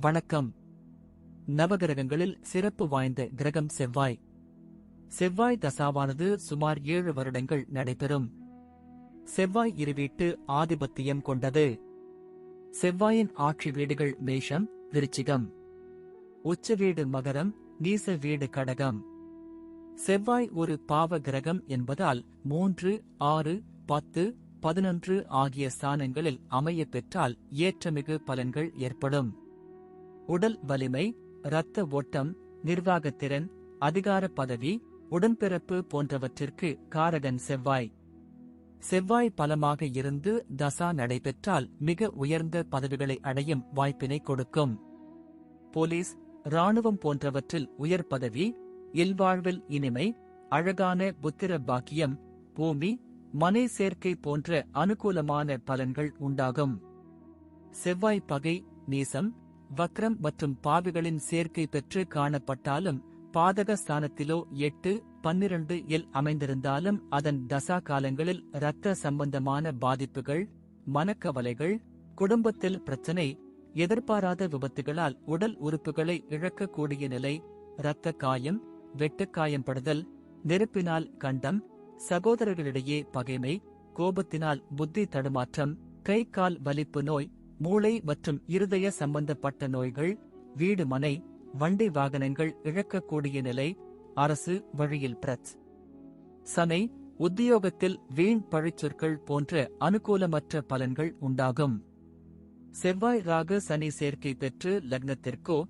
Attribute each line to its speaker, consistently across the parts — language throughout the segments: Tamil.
Speaker 1: வணக்கம். நவகிரகங்களில் சிறப்பு வாய்ந்த கிரகம் செவ்வாய். செவ்வாய் தசாவானது சுமார் ஏழு வருடங்கள் நடைபெறும். செவ்வாய் இருவீட்டு ஆதிபத்தியம் கொண்டது. செவ்வாயின் ஆட்சி வீடுகள் மேஷம் விருச்சிகம். உச்ச வீடு மகரம் நீச வீடு கடகம். செவ்வாய் ஒரு பாவ கிரகம் என்பதால் மூன்று ஆறு பத்து பதினொன்று ஆகிய ஸ்தானங்களில் அமையப் பெற்றால் ஏற்றமிகு பலன்கள் ஏற்படும். உடல் வலிமை இரத்த ஓட்டம் நிர்வாகத்திறன் அதிகார பதவி உடன்பிறப்பு போன்றவற்றிற்கு காரகன் செவ்வாய். செவ்வாய் பலமாக இருந்து தசா நடைபெற்றால் மிக உயர்ந்த பதவிகளை அடையும் வாய்ப்பினை கொடுக்கும். போலீஸ் ராணுவம் போன்றவற்றில் உயர் பதவி இல்வாழ்வில் இனிமை அழகான புத்திர பாக்கியம் பூமி மனை சேர்க்கை போன்ற அனுகூலமான பலன்கள் உண்டாகும். செவ்வாய் பகை நீசம் வக்ரம் மற்றும் பாவிகளின் சேர்க்கை பெற்று காணப்பட்டாலும் பாதக ஸ்தானத்திலோ எட்டு பன்னிரண்டு இல் அமைந்திருந்தாலும் அதன் தசா காலங்களில் இரத்த சம்பந்தமான பாதிப்புகள் மனக்கவலைகள் குடும்பத்தில் பிரச்சனை எதிர்பாராத விபத்துகளால் உடல் உறுப்புகளை இழக்கக்கூடிய நிலை இரத்த காயம் வெட்டுக்காயம்படுதல் நெருப்பினால் கண்டம் சகோதரர்களிடையே பகைமை கோபத்தினால் புத்தி தடுமாற்றம் கை கால் வலிப்பு நோய் மூளை மற்றும் இருதய சம்பந்தப்பட்ட நோய்கள் வீடு மனை வண்டி வாகனங்கள் இழக்கக்கூடிய நிலை அரசு வழியில் பிரச். சனை உத்தியோகத்தில் வீண் பழிச்சொற்கள் போன்ற அனுகூலமற்ற பலன்கள் உண்டாகும். செவ்வாய் ராகு சனி சேர்க்கை பெற்று லக்னத்திற்கோ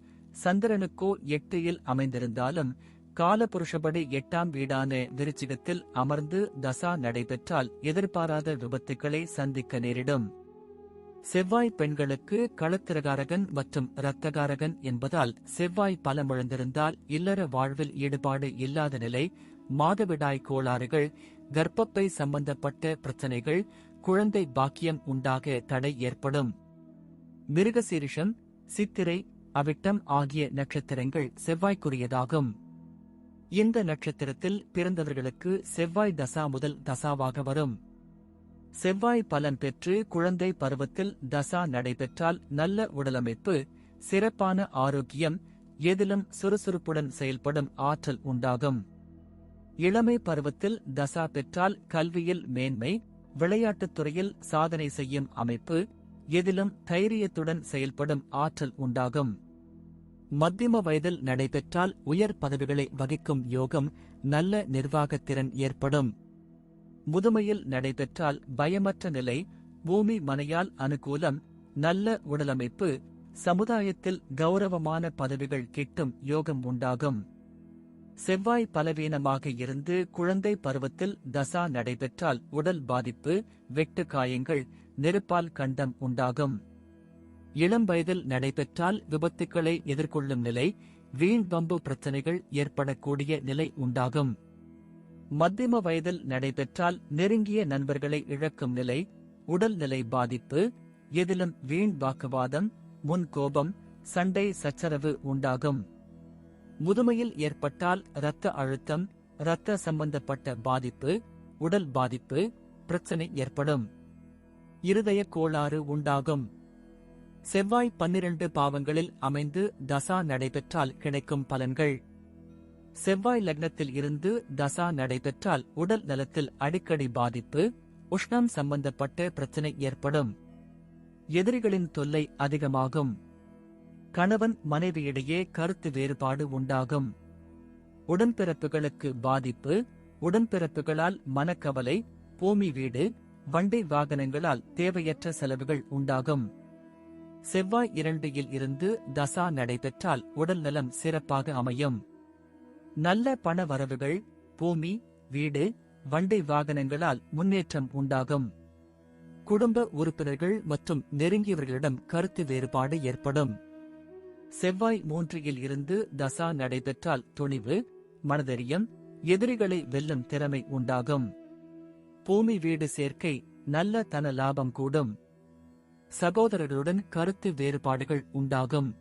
Speaker 1: சந்திரனுக்கோ எட்டியில் அமைந்திருந்தாலும் காலபுருஷபடி எட்டாம் வீடான விருச்சிகத்தில் அமர்ந்து தசா நடைபெற்றால் எதிர்பாராத விபத்துக்களை சந்திக்க நேரிடும். செவ்வாய் பெண்களுக்கு களத்திரகாரகன் மற்றும் இரத்தகாரகன் என்பதால் செவ்வாய் பலமிழந்திருந்தால் இல்லற வாழ்வில் ஈடுபாடு இல்லாத நிலை மாதவிடாய் கோளாறுகள் கர்ப்பப்பை சம்பந்தப்பட்ட பிரச்சனைகள் குழந்தை பாக்கியம் உண்டாக தடை ஏற்படும். மிருகசீரிஷம் சித்திரை அவிட்டம் ஆகிய நட்சத்திரங்கள் செவ்வாய்க்குரியதாகும். இந்த நட்சத்திரத்தில் பிறந்தவர்களுக்கு செவ்வாய் தசா முதல் தசாவாக வரும். செவ்வாய் பலன் பெற்று குழந்தை பருவத்தில் தசா நடைபெற்றால் நல்ல உடலமைப்பு சிறப்பான ஆரோக்கியம் எதிலும் சுறுசுறுப்புடன் செயல்படும் ஆற்றல் உண்டாகும். இளமை பருவத்தில் தசா பெற்றால் கல்வியில் மேன்மை விளையாட்டுத் துறையில் சாதனை செய்யும் அமைப்பு எதிலும் தைரியத்துடன் செயல்படும் ஆற்றல் உண்டாகும். மத்தியம வயதில் நடைபெற்றால் உயர் பதவிகளை வகிக்கும் யோகம் நல்ல நிர்வாகத்திறன் ஏற்படும். முதுமையில் நடைபெற்றால் பயமற்ற நிலை பூமி மனையால் அனுகூலம் நல்ல உடலமைப்பு சமுதாயத்தில் கௌரவமான பதவிகள் கிட்டும் யோகம் உண்டாகும். செவ்வாய் பலவீனமாக இருந்து குழந்தை பருவத்தில் தசா நடைபெற்றால் உடல் பாதிப்பு வெட்டு காயங்கள் நெருப்பால் கண்டம் உண்டாகும். இளம் வயதில் நடைபெற்றால் விபத்துக்களை எதிர்கொள்ளும் நிலை வீண் வம்பு பிரச்சனைகள் ஏற்படக்கூடிய நிலை உண்டாகும். மத்தியம வயதில் நடைபெற்றால் நெருங்கிய நண்பர்களை இழக்கும் நிலை உடல்நிலை பாதிப்பு எதிலும் வீண் வாக்குவாதம் முன் கோபம் சண்டை சச்சரவு உண்டாகும். முதுமையில் ஏற்பட்டால் இரத்த அழுத்தம் இரத்த சம்பந்தப்பட்ட பாதிப்பு உடல் பாதிப்பு பிரச்சனை ஏற்படும். இருதய கோளாறு உண்டாகும். செவ்வாய் பன்னிரண்டு பாவங்களில் அமைந்து தசா நடைபெற்றால் கிடைக்கும் பலன்கள். செவ்வாய் லக்னத்தில் இருந்து தசா நடைபெற்றால் உடல் நலத்தில் அடிக்கடி பாதிப்பு உஷ்ணம் சம்பந்தப்பட்ட பிரச்சனை ஏற்படும். எதிரிகளின் தொல்லை அதிகமாகும். கணவன் மனைவியிடையே கருத்து வேறுபாடு உண்டாகும். உடன்பிறப்புகளுக்கு பாதிப்பு உடன்பிறப்புகளால் மனக்கவலை பூமி வீடு வண்டி வாகனங்களால் தேவையற்ற செலவுகள் உண்டாகும். செவ்வாய் இரண்டில் இருந்து தசா நடைபெற்றால் உடல் நலம் சிறப்பாக அமையும். நல்ல பண வரவுகள் பூமி வீடு வண்டி வாகனங்களால் முன்னேற்றம் உண்டாகும். குடும்ப உறுப்பினர்கள் மற்றும் நெருங்கியவர்களிடம் கருத்து வேறுபாடு ஏற்படும். செவ்வாய் மூன்றியில் இருந்து தசா நடைபெற்றால் துணிவு மனதெரியம் எதிரிகளை வெல்லும் திறமை உண்டாகும். பூமி வீடு சேர்க்கை நல்ல தன லாபம் கூடும். சகோதரர்களுடன் கருத்து வேறுபாடுகள் உண்டாகும்.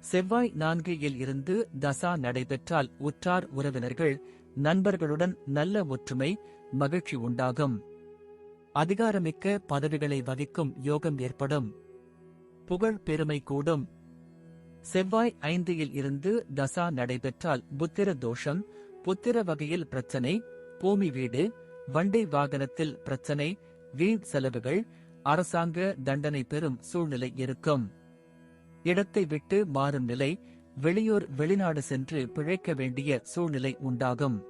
Speaker 1: செவ்வாய் நான்கில் இருந்து தசா நடைபெற்றால் உற்றார் உறவினர்கள் நண்பர்களுடன் நல்ல ஒற்றுமை மகிழ்ச்சி உண்டாகும். அதிகாரமிக்க பதவிகளை வகிக்கும் யோகம் ஏற்படும். புகழ் பெருமை கூடும். செவ்வாய் ஐந்தில் இருந்து தசா நடைபெற்றால் புத்திர தோஷம் புத்திர வகையில் பிரச்சனை பூமி வீடு வண்டி வாகனத்தில் பிரச்சனை வீண் செலவுகள் அரசாங்க தண்டனை பெறும் சூழ்நிலை இருக்கும். இடத்தை விட்டு மாறும் நிலை வெளியூர் வெளிநாடு சென்று பிழைக்க வேண்டிய சூழ்நிலை உண்டாகும்.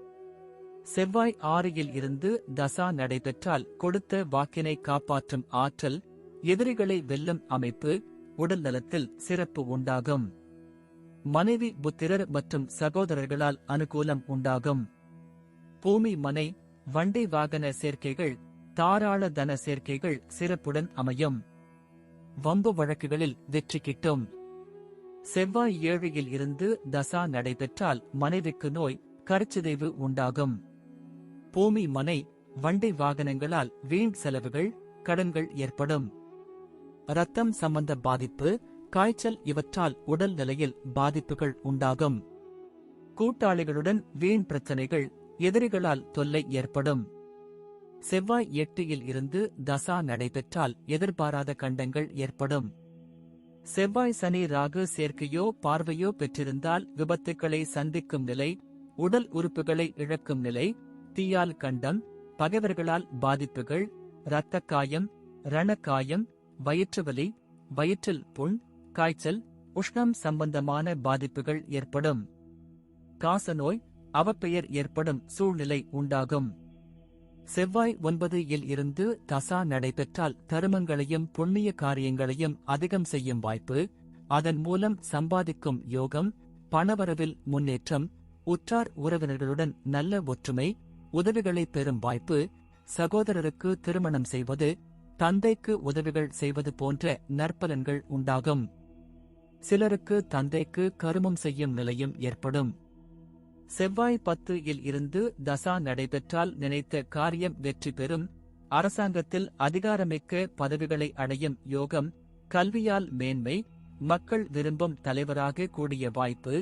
Speaker 1: செவ்வாய் ஆறையில் இருந்து தசா நடைபெற்றால் கொடுத்த வாக்கினை காப்பாற்றும் ஆற்றல் எதிரிகளை வெல்லும் அமைப்பு உடல் நலத்தில் சிறப்பு உண்டாகும். மனைவி புத்திரர் மற்றும் சகோதரர்களால் அனுகூலம் உண்டாகும். பூமி மனை வண்டி வாகன சேர்க்கைகள் தாராள தன சேர்க்கைகள் சிறப்புடன் அமையும். வம்பு வழக்குகளில் வெற்றி கிட்டும். செவ்வாய் ஏழையில் இருந்து தசா நடைபெற்றால் மனைவிக்கு நோய் கருச்சிதைவு உண்டாகும். பூமி மனை வண்டி வாகனங்களால் வீண் செலவுகள் கடன்கள் ஏற்படும். ரத்தம் சம்பந்த பாதிப்பு காய்ச்சல் இவற்றால் உடல் நிலையில் பாதிப்புகள் உண்டாகும். கூட்டாளிகளுடன் வீண் பிரச்சனைகள் எதிரிகளால் தொல்லை ஏற்படும். செவ்வாய் எட்டியில் இருந்து தசா நடைபெற்றால் எதிர்பாராத கண்டங்கள் ஏற்படும். செவ்வாய் சனி ராகு சேர்க்கையோ பார்வையோ பெற்றிருந்தால் விபத்துக்களை சந்திக்கும் நிலை உடல் உறுப்புகளை இழக்கும் நிலை தீயால் கண்டம் பகைவர்களால் பாதிப்புகள் இரத்தக் காயம் ரணக்காயம் வயிற்றுவலி வயிற்றில் புண் காய்ச்சல் உஷ்ணம் சம்பந்தமான பாதிப்புகள் ஏற்படும். காசநோய் அவப்பெயர் ஏற்படும் சூழ்நிலை உண்டாகும். செவ்வாய் ஒன்பது இல் இருந்து தசா நடைபெற்றால் தருமங்களையும் புண்ணிய காரியங்களையும் அதிகம் செய்யும் வாய்ப்பு அதன் மூலம் சம்பாதிக்கும் யோகம் பணவரவில் முன்னேற்றம் உற்றார் உறவினர்களுடன் நல்ல ஒற்றுமை உதவிகளை பெறும் வாய்ப்பு சகோதரருக்கு திருமணம் செய்வது தந்தைக்கு உதவிகள் செய்வது போன்ற நற்பலன்கள் உண்டாகும். சிலருக்கு தந்தைக்கு கருமம் செய்யும் நிலையும் ஏற்படும். செவ்வாய் பத்து இல் இருந்து தசா நடைபெற்றால் நினைத்த காரியம் வெற்றி பெறும். அரசாங்கத்தில் அதிகாரமிக்க பதவிகளை அடையும் யோகம் கல்வியால் மேன்மை மக்கள் விரும்பும் தலைவராக கூடிய வாய்ப்பு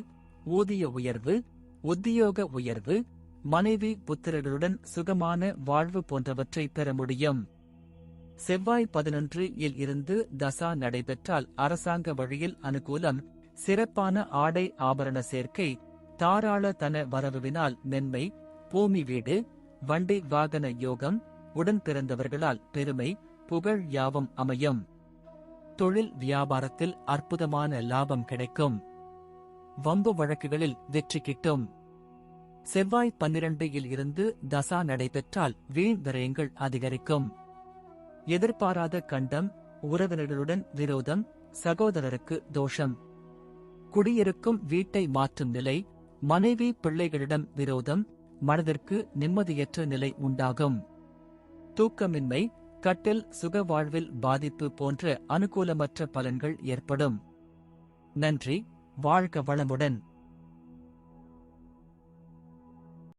Speaker 1: ஊதிய உயர்வு உத்தியோக உயர்வு மனைவி புத்திரர்களுடன் சுகமான வாழ்வு போன்றவற்றை பெற முடியும். செவ்வாய் பதினொன்று இல் இருந்து தசா நடைபெற்றால் அரசாங்க வழியில் அனுகூலம் சிறப்பான ஆடை ஆபரண சேர்க்கை தாராள தன வரவுவினால் மென்மை பூமி வீடு வண்டி வாகன யோகம் உடன் பிறந்தவர்களால் பெருமை புகழ் யாவும் அமையும். தொழில் வியாபாரத்தில் அற்புதமான லாபம் கிடைக்கும். வம்பு வழக்குகளில் வெற்றி கிட்டும். செவ்வாய் பன்னிரண்டில் இருந்து தசா நடைபெற்றால் வீண் விரயங்கள் அதிகரிக்கும். எதிர்பாராத கண்டம் உறவினர்களுடன் விரோதம் சகோதரருக்கு தோஷம். குடியிருக்கும் வீட்டை மாற்றும் நிலை மனைவி பிள்ளைகளிடம் விரோதம் மனதிற்கு நிம்மதியற்ற நிலை உண்டாகும். தூக்கமின்மை கட்டில் சுக வாழ்வில் பாதிப்பு போன்ற அனுகூலமற்ற பலன்கள் ஏற்படும். நன்றி வாழ்க வளமுடன்.